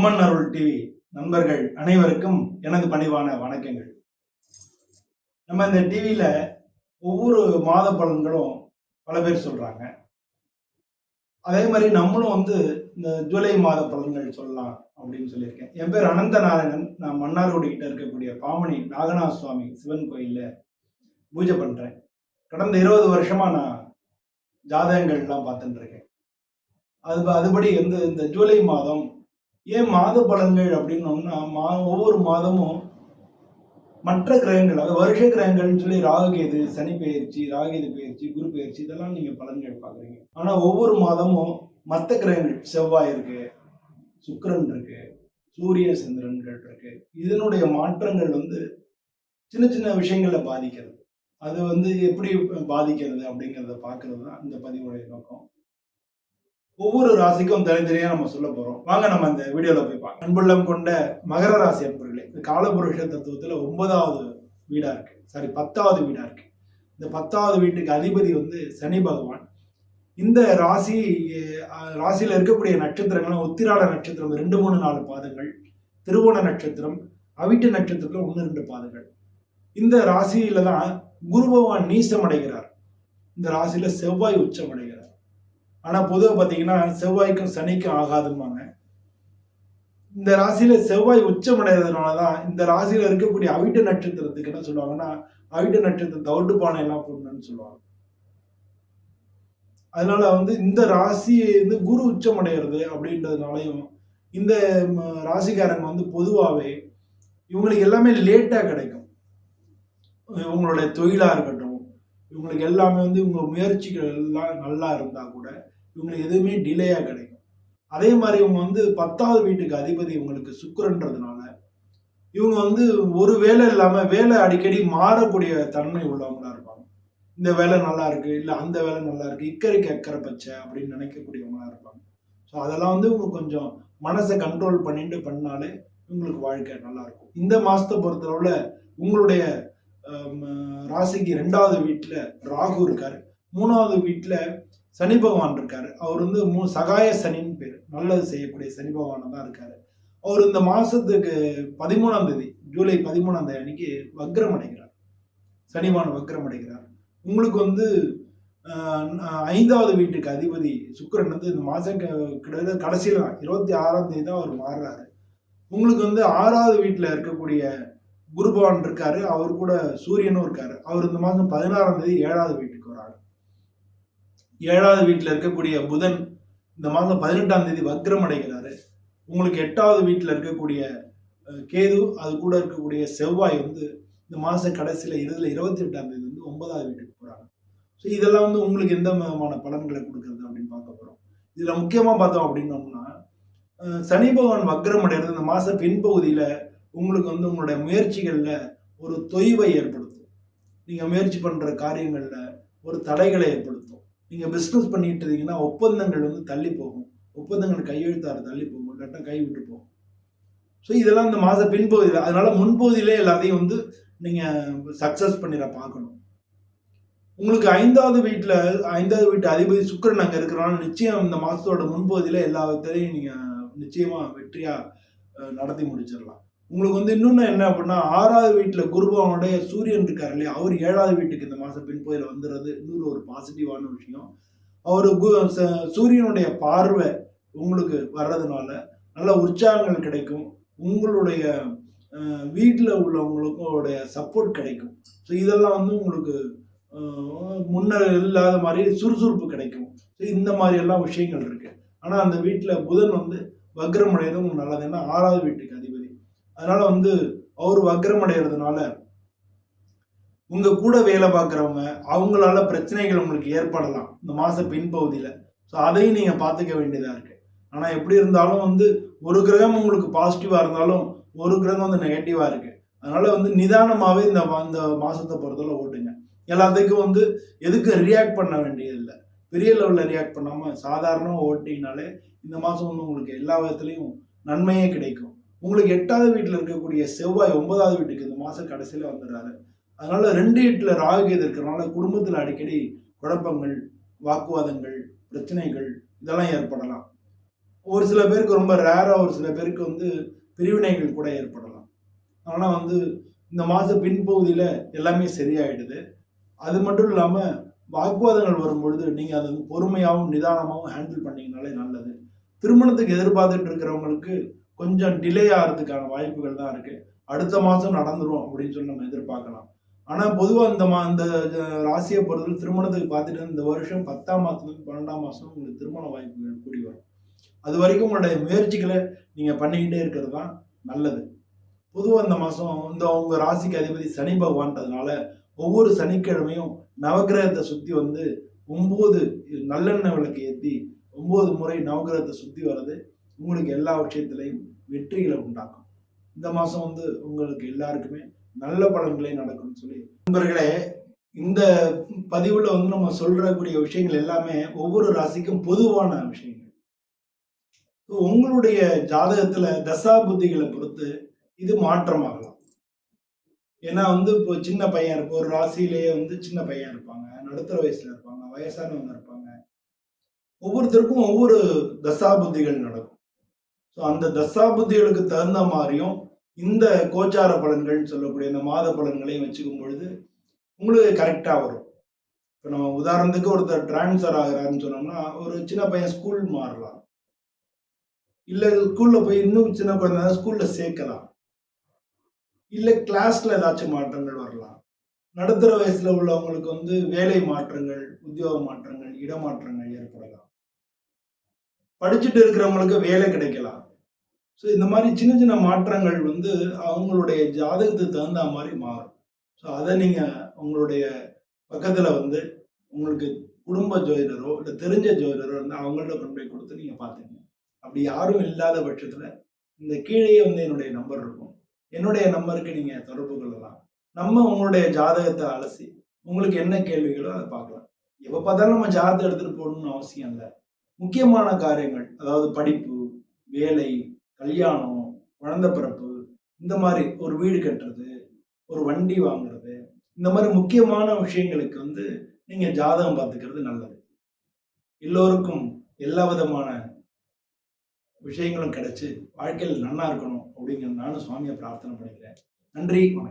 அம்மன் அருள் TV நண்பர்கள் அனைவருக்கும் எனது பணிவான வணக்கங்கள். நம்ம இந்த டிவியில ஒவ்வொரு மாத பலன்களும் பல பேர் சொல்றாங்க. அதே மாதிரி நம்மளும் வந்து இந்த ஜூலை மாத பலன்கள் சொல்லலாம் அப்படின்னு சொல்லியிருக்கேன். என் பேர் அனந்த நாராயணன் நான் மன்னார்குடி கிட்ட இருக்கக்கூடிய பாமணி நாகநாத சுவாமி சிவன் கோயில்ல பூஜை பண்றேன். கடந்த இருபது வருஷமா நான் ஜாதகங்கள்லாம் பார்த்துட்டு இருக்கேன். அது அதுபடி வந்து இந்த ஜூலை மாதம் ஏன் மாத பலன்கள் அப்படின்னோம்னா மா ஒவ்வொரு மாதமும் மற்ற கிரகங்கள் அதாவது வருஷ கிரகங்கள்னு சொல்லி ராகுகேது சனி பெயர்ச்சி ராகுகேது பெயர்ச்சி குரு பெயர்ச்சி இதெல்லாம் நீங்கள் பலன்கள் பார்க்குறீங்க ஆனால் ஒவ்வொரு மாதமும் மற்ற கிரகங்கள் செவ்வாய் இருக்கு சுக்கிரன் இருக்கு சூரிய சந்திரன்கள் இருக்கு. இதனுடைய மாற்றங்கள் வந்து சின்ன சின்ன விஷயங்களை பாதிக்கிறது. அது வந்து எப்படி பாதிக்கிறது அப்படிங்கிறத பார்க்கறது தான் இந்த பதிவுடைய நோக்கம். ஒவ்வொரு ராசிக்கும் தனித்தனியா நம்ம சொல்ல போறோம். வாங்க நம்ம இந்த வீடியோல போய் பார்க்கலாம். அன்புள்ளம் கொண்ட மகர ராசி அன்பர்களே இந்த காலபுருஷ தத்துவத்துல ஒன்பதாவது வீடா இருக்கு. சாரி பத்தாவது வீடா இருக்கு. இந்த பத்தாவது வீட்டுக்கு அதிபதி வந்து சனி பகவான். இந்த ராசி ராசியில் இருக்கக்கூடிய நட்சத்திரங்களும் உத்திராட நட்சத்திரம் ரெண்டு மூணு நாலு பாதங்கள். திருவோண நட்சத்திரம் அவிட்டு நட்சத்திரத்தில் ஒன்று ரெண்டு பாதங்கள். இந்த ராசியில தான் குரு பகவான் நீசம் அடைகிறார் இந்த ராசியில செவ்வாய் உச்சம் அடைகிறார் ஆனா பொதுவாக பார்த்தீங்கன்னா செவ்வாய்க்கும் சனிக்கும் ஆகாதும்பாங்க. இந்த ராசியில செவ்வாய் உச்சமடைகிறதுனால தான் இந்த ராசியில இருக்கக்கூடிய அவிட்ட நட்சத்திரத்துக்கு என்ன சொல்லுவாங்கன்னா அவிட்ட நட்சத்திரம் தவிட்டு பானை எல்லாம் போடணும்னு சொல்லுவாங்க. அதனால வந்து இந்த ராசி வந்து குரு உச்சமடைகிறது அப்படின்றதுனாலையும் இந்த ராசிக்காரங்க வந்து பொதுவாகவே இவங்களுக்கு எல்லாமே லேட்டாக கிடைக்கும். இவங்களுடைய தொழிலாக இருக்கட்டும் இவங்களுக்கு எல்லாமே வந்து இவங்க முயற்சிகள் எல்லாம் நல்லா இருந்தால் கூட இவங்களுக்கு எதுவுமே டிலேயாக கிடைக்கும். அதே மாதிரி இவங்க வந்து பத்தாவது வீட்டுக்கு அதிபதி இவங்களுக்கு சுக்கரன்றதுனால இவங்க வந்து ஒரு வேலை இல்லாமல் வேலை அடிக்கடி மாறக்கூடிய தன்மை உள்ளவங்களா இருப்பாங்க. இந்த வேலை நல்லா இருக்கு இல்லை அந்த வேலை நல்லா இருக்கு இக்கரைக்கு அக்கறை பச்சை அப்படின்னு நினைக்கக்கூடியவங்களா இருப்பாங்க. ஸோ அதெல்லாம் வந்து இவங்க கொஞ்சம் மனசை கண்ட்ரோல் பண்ணிட்டு பண்ணாலே உங்களுக்கு வாழ்க்கை நல்லா இருக்கும். இந்த மாசத்தை பொறுத்தளவுல உங்களுடைய ராசிக்கு ரெண்டாவது வீட்டில் ராகு இருக்கார். மூணாவது வீட்டில் சனி பகவான் இருக்கார். அவர் வந்து மூ சகாய சனின்னு பேர். நல்லது செய்யக்கூடிய சனி பகவானா தான் இருக்கார். அவர் இந்த மாதத்துக்கு பதிமூணாம் தேதி ஜூலை பதிமூணாம் தேதி அன்னைக்கு வக்ரம் அடைகிறார். சனிவான் வக்ரம் அடைகிறார். உங்களுக்கு வந்து ஐந்தாவது வீட்டுக்கு அதிபதி சுக்கரன் வந்து இந்த மாதம் கிட்டத்தட்ட கடைசியில் தான் இருபத்தி ஆறாம் தேதி தான் அவர் மாறுறாரு. உங்களுக்கு வந்து ஆறாவது வீட்டில் இருக்கக்கூடிய குருபவான் இருக்காரு அவர் கூட சூரியனும் இருக்காரு. அவர் இந்த மாதம் பதினாறாம் தேதி ஏழாவது வீட்டுக்கு வராரு. ஏழாவது வீட்டில் இருக்கக்கூடிய புதன் இந்த மாதம் பதினெட்டாம் தேதி வக்ரம் அடைகிறாரு. உங்களுக்கு எட்டாவது வீட்டில் இருக்கக்கூடிய கேது அது கூட இருக்கக்கூடிய செவ்வாய் வந்து இந்த மாத கடைசியில் இருபதுல இருபத்தி எட்டாம் தேதி வந்து ஒன்பதாவது வீட்டுக்கு போகிறாங்க ஸோ இதெல்லாம் வந்து உங்களுக்கு எந்த விதமான பலன்களை கொடுக்குறது அப்படின்னு பார்க்க போகிறோம் இதில் முக்கியமாக பார்த்தோம் அப்படின்னோம்னா சனி பகவான் வக்ரம் அடைகிறது இந்த மாத பின்பகுதியில் உங்களுக்கு வந்து உங்களுடைய முயற்சிகளில் ஒரு தொய்வை ஏற்படுத்தும். நீங்கள் முயற்சி பண்ணுற காரியங்களில் ஒரு தடைகளை ஏற்படுத்தும். நீங்கள் பிஸ்னஸ் பண்ணிட்டு இருந்தீங்கன்னா ஒப்பந்தங்கள் வந்து தள்ளி போகும். ஒப்பந்தங்கள் கையெழுத்தாறு தள்ளி போகும். இல்லாட்டா கைவிட்டு போகும். ஸோ இதெல்லாம் இந்த மாத பின்பகுதியில் அதனால முன்பகுதியிலே எல்லாத்தையும் வந்து நீங்கள் சக்ஸஸ் பண்ணிட பார்க்கணும். உங்களுக்கு ஐந்தாவது வீட்டில் ஐந்தாவது வீட்டு அதிபதி சுக்கிரன் அங்கே இருக்கிறனால நிச்சயம் இந்த மாதத்தோட முன்பகுதியில் எல்லாத்தையும் நீங்கள் நிச்சயமாக வெற்றியாக நடத்தி முடிச்சிடலாம். உங்களுக்கு வந்து இன்னொன்று என்ன அப்படின்னா ஆறாவது வீட்டில் குருபவனுடைய சூரியன் இருக்கார் இல்லையா? அவர் ஏழாவது வீட்டுக்கு இந்த மாதம் பின்பகுதியில் வந்துடுறது இன்னொரு ஒரு பாசிட்டிவான விஷயம். அவர் கு- சூரியனுடைய பார்வை உங்களுக்கு வர்றதுனால நல்ல உற்சாகங்கள் கிடைக்கும். உங்களுடைய வீட்டில் உள்ளவங்களுடைய சப்போர்ட் கிடைக்கும். ஸோ இதெல்லாம் வந்து உங்களுக்கு முன்னர் இல்லாத மாதிரி சுறுசுறுப்பு கிடைக்கும். ஸோ இந்த மாதிரி எல்லாம் விஷயங்கள் இருக்குது ஆனால் அந்த வீட்டில் புதன் வந்து வக்ரம் உங்களுக்கு நல்லது. ஏன்னா ஆறாவது வீட்டுக்கு அதிபதி. அதனால வந்து அவர் வக்ரம் அடைகிறதுனால உங்க கூட வேலை பார்க்குறவங்க அவங்களால பிரச்சனைகள் உங்களுக்கு ஏற்படலாம். இந்த மாச பின்பகுதியில் ஸோ அதையும் நீங்க பார்த்துக்க வேண்டியதா இருக்கு. ஆனா எப்படி இருந்தாலும் வந்து ஒரு கிரகம் உங்களுக்கு பாசிட்டிவா இருந்தாலும் ஒரு கிரகம் வந்து நெகட்டிவா இருக்கு. அதனால வந்து நிதானமாவே இந்த இந்த மாசத்தை பொறுத்தவரை ஓட்டுங்க. எல்லாத்துக்கும் வந்து எதுக்கு ரியாக்ட் பண்ண வேண்டியதில்லை. பெரிய லெவலில் ரியாக்ட் பண்ணாமல் சாதாரணமாக ஓட்டிங்கனாலே இந்த மாதம் வந்து உங்களுக்கு எல்லா விதத்துலேயும் நன்மையே கிடைக்கும். உங்களுக்கு எட்டாவது வீட்டில் இருக்கக்கூடிய செவ்வாய் ஒன்பதாவது வீட்டுக்கு இந்த மாதம் கடைசியில் வந்துடுறாரு. அதனால் ரெண்டு வீட்டில் ராகுகேது இருக்கிறனால குடும்பத்தில் அடிக்கடி குழப்பங்கள் வாக்குவாதங்கள் பிரச்சனைகள் இதெல்லாம் ஏற்படலாம். ஒரு சில பேருக்கு ரொம்ப ரேராக ஒரு சில பேருக்கு வந்து பிரிவினைகள் கூட ஏற்படலாம். ஆனால் வந்து இந்த மாத பின்பகுதியில் எல்லாமே சரியாயிடுது. அது மட்டும் இல்லாமல் வாக்குவாதங்கள் வரும்பொழுது நீங்கள் அதை பொறுமையாகவும் நிதானமாகவும் ஹேண்டில் பண்ணிங்கனாலே நல்லது. திருமணத்துக்கு எதிர்பார்த்துட்டு இருக்கிறவங்களுக்கு கொஞ்சம் டிலே ஆகிறதுக்கான வாய்ப்புகள் தான் இருக்கு. அடுத்த மாதம் நடந்துடும் அப்படின்னு சொல்லி நம்ம எதிர்பார்க்கலாம். ஆனால் பொதுவாக இந்த மா இந்த ராசியை பொறுத்தவரை திருமணத்துக்கு பார்த்துட்டு இந்த வருஷம் பத்தாம் மாதத்துலேருந்து பன்னெண்டாம் மாதம் உங்களுக்கு திருமண வாய்ப்புகள் கூடி வரும். அது வரைக்கும் உங்களுடைய முயற்சிகளை நீங்கள் பண்ணிக்கிட்டே இருக்கிறது தான் நல்லது. பொதுவாக இந்த மாதம் இந்த உங்கள் ராசிக்கு அதிபதி சனி பகவான்றதுனால ஒவ்வொரு சனிக்கிழமையும் நவக்கிரகத்தை சுற்றி வந்து ஒம்பது நல்லெண்ணெய் விளக்கு ஏற்றி ஒம்பது முறை நவக்கிரகத்தை சுற்றி வர்றது உங்களுக்கு எல்லா விஷயத்திலையும் வெற்றிகளை உண்டாக்கும். இந்த மாதம் வந்து உங்களுக்கு எல்லாருக்குமே நல்ல பலன்களே நடக்கும்னு சொல்லி நண்பர்களே இந்த பதிவில் வந்து நம்ம சொல்றக்கூடிய விஷயங்கள் எல்லாமே ஒவ்வொரு ராசிக்கும் பொதுவான விஷயங்கள். உங்களுடைய ஜாதகத்துல தசா புத்திகளை பொறுத்து இது மாற்றமாகலாம். ஏன்னா வந்து இப்போ சின்ன பையன் இருப்போம் ஒரு ராசியிலேயே வந்து சின்ன பையன் இருப்பாங்க நடுத்தர வயசுல இருப்பாங்க வயசானவங்க இருப்பாங்க. ஒவ்வொருத்தருக்கும் ஒவ்வொரு தசா புத்திகள் நடக்கும். ஸோ அந்த தசாபுத்திகளுக்கு தகுந்த மாதிரியும் இந்த கோச்சார பலன்கள்னு சொல்லக்கூடிய இந்த மாத பலன்களையும் வச்சுக்கும் பொழுது உங்களுக்கு கரெக்டாக வரும். இப்போ நம்ம உதாரணத்துக்கு ஒருத்தர் டிரான்ஸ்ஃபர் ஆகிறாருன்னு சொன்னோம்னா ஒரு சின்ன பையன் ஸ்கூல் மாறலாம். இல்லை ஸ்கூலில் போய் இன்னும் சின்ன குழந்தை ஸ்கூலில் சேர்க்கலாம். இல்லை கிளாஸில் ஏதாச்சும் மாற்றங்கள் வரலாம். நடுத்தர வயசில் உள்ளவங்களுக்கு வந்து வேலை மாற்றங்கள் உத்தியோக மாற்றங்கள் இடமாற்றங்கள் ஏற்படலாம். படிச்சுட்டு இருக்கிறவங்களுக்கு வேலை கிடைக்கலாம். ஸோ இந்த மாதிரி சின்ன சின்ன மாற்றங்கள் வந்து அவங்களுடைய ஜாதகத்துக்கு தகுந்த மாதிரி மாறும். ஸோ அதை நீங்கள் உங்களுடைய பக்கத்தில் வந்து உங்களுக்கு குடும்ப ஜோதிடரோ இல்லை தெரிஞ்ச ஜோதிடரோ வந்து அவங்கள்ட்ட கொண்டு போய் கொடுத்து நீங்கள் பார்த்துங்க அப்படி யாரும் இல்லாத பட்சத்தில் இந்த கீழேயே வந்து என்னுடைய நம்பர் இருக்கும். என்னுடைய நம்பருக்கு நீங்கள் தொடர்பு கொள்ளலாம். நம்ம உங்களுடைய ஜாதகத்தை அலசி உங்களுக்கு என்ன கேள்விகளோ அதை பார்க்கலாம். எப்போ பார்த்தாலும் நம்ம ஜாதகத்தை எடுத்துகிட்டு போகணும்னு அவசியம் இல்லை. முக்கியமான காரியங்கள் அதாவது படிப்பு வேலை கல்யாணம் குழந்தை பிறப்பு இந்த மாதிரி ஒரு வீடு கட்டுறது ஒரு வண்டி வாங்குறது இந்த மாதிரி முக்கியமான விஷயங்களுக்கு வந்து நீங்கள் ஜாதகம் பார்த்துக்கிறது நல்லது. எல்லோருக்கும் எல்லா விதமான விஷயங்களும் கிடைச்சி வாழ்க்கையில் நல்லா இருக்கணும் அப்படிங்கிற நானும் சுவாமியை பிரார்த்தனை பண்ணிக்கிறேன். நன்றி வணக்கம்.